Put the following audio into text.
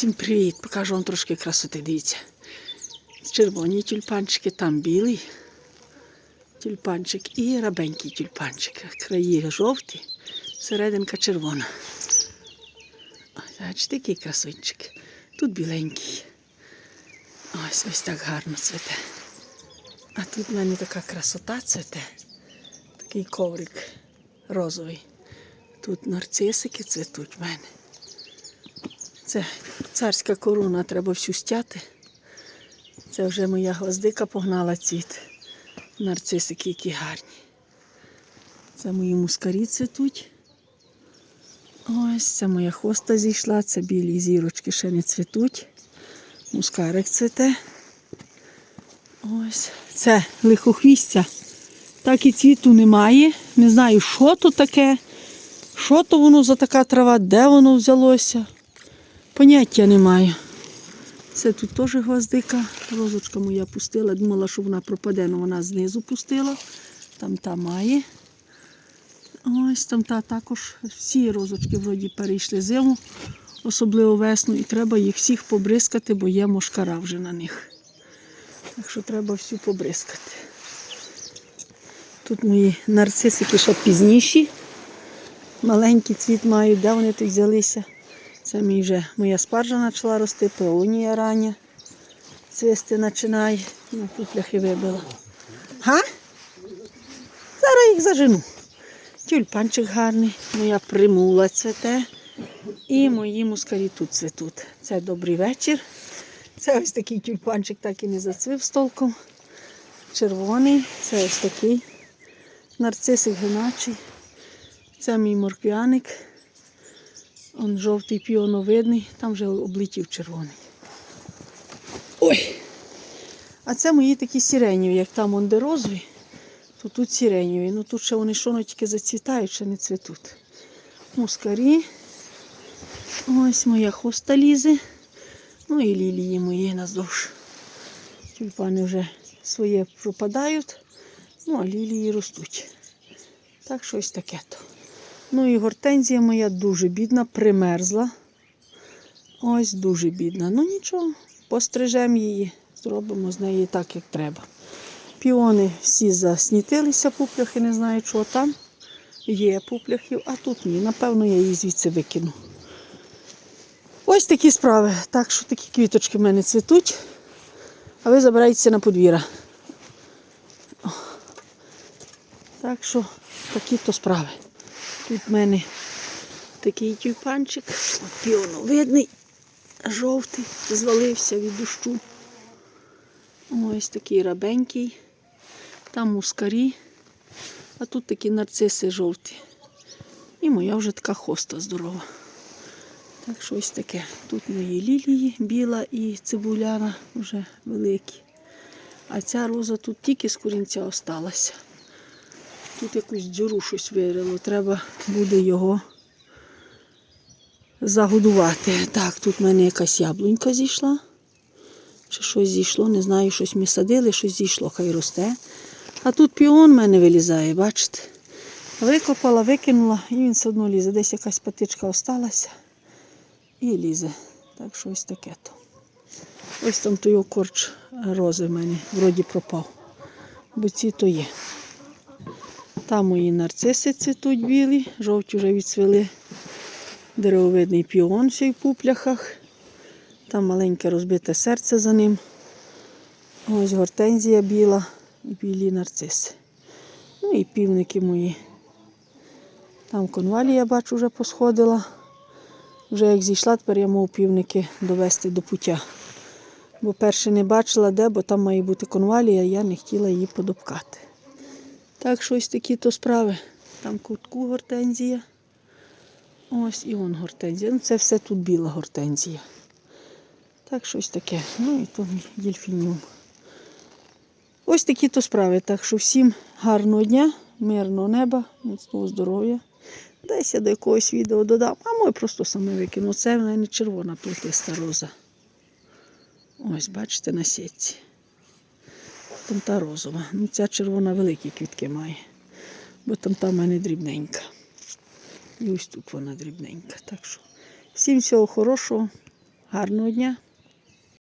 Всім привіт! Покажу вам трошки красоти. Дивіться. Червоні тюльпанчики, там білий тюльпанчик і рабенький тюльпанчик. Краї жовті, серединка червона. Ось, бачите, який красунчик. Тут біленький. Ось ось так гарно цвете. А тут в мене така красота цвете. Такий коврик розовий. Тут нарцисики цвітуть в мене. Це царська корона, треба всю стяти. Це вже моя гвоздика погнала цвіт. Нарцисики які гарні. Це мої мускарі цвітуть. Ось це моя хоста зійшла, це білі зірочки ще не цвітуть. Мускарик цвіте. Ось це лихохвістя. Так і цвіту немає. Не знаю, що то таке. Що то воно за така трава, де воно взялося. Поняття не маю. Це тут теж гвоздика. Розочка моя пустила. Думала, що вона пропаде, але вона знизу пустила. Там та має. Ось там та також всі розочки вроді перейшли зиму, особливо весну, і треба їх всіх побризкати, бо є мошкара вже на них. Так що треба всю побризкати. Тут мої нарцисики ще пізніші. Маленький цвіт мають, де вони тут взялися. Це мій вже моя спаржа почала рости, пеонія рання. Цвісти починає. Ну, тут пляхи вибила. Га? Зараз їх зажену. Тюльпанчик гарний, моя примула цвете. І мої мускарі тут цвітуть. Це добрий вечір. Це ось такий тюльпанчик так і не зацвів з толком. Червоний, це ось такий нарцисик гиначий. Це мій морквяник. Он жовтий піоновидний, там вже облетів червоний. Ой! А це мої такі сиренєві, як там он де розові, то тут сиренєві. Ну тут ще вони що тільки зацвітають, ще не цвітуть. Мускарі. Ось моя хоста лізе. Ну і лілії мої наздовж. Тюльпани вже своє пропадають, ну а лілії ростуть. Так щось таке то. Ну і гортензія моя дуже бідна, примерзла. Ось дуже бідна. Ну нічого, пострижемо її, зробимо з неї так, як треба. Піони всі заснітилися, пупляхи, не знаю, чого там. Є пупляхів, а тут ні. Напевно, я її звідси викину. Ось такі справи. Так що такі квіточки в мене цвітуть, а ви забираєтеся на подвір'я. Так що такі то справи. Тут в мене такий тюльпанчик, от піоновидний, жовтий, звалився від дощу. Ось такий рабенький, там мускарі, а тут такі нарциси жовті. І моя вже така хоста здорова. Так що ось таке. Тут мої лілії, біла і цибуляна вже великі. А ця роза тут тільки з корінця осталася. Тут якусь дзюру щось вирило. Треба буде його загодувати. Так, тут в мене якась яблунька зійшла. Чи щось зійшло, не знаю, щось ми садили, щось зійшло, хай росте. А тут піон в мене вилізає, бачите? Викопала, викинула і він все одно лізе. Десь якась патичка осталася і лізе. Так що ось таке то. Ось там той корч рози в мене вроді пропав. Бо ці то є. Там мої нарциси цвітуть білі, жовті вже відцвіли. Деревовидний піон всій в пупляхах. Там маленьке розбите серце за ним. Ось гортензія біла і білі нарциси. Ну і півники мої. Там конвалія, бачу, вже посходила. Вже як зійшла, тепер я можу півники довести до пуття. Бо перше не бачила де, бо там має бути конвалія, я не хотіла її подобкати. Так що ось такі то справи. Там кутку гортензія. Ось і вон гортензія. Ну це все тут біла гортензія. Так щось таке. Ну і мій дельфініум. Ось такі то справи. Так що всім гарного дня, мирного неба, міцного здоров'я. Десь я до якогось відео додам, а може просто саме викину. Це в мене червона плетиста роза. Ось, бачите, на сітці. Там та розова. Ну, ця червона великі квітки має. Бо там та в мене дрібненька. І ось тут вона дрібненька. Так що всім всього хорошого, Гарного дня!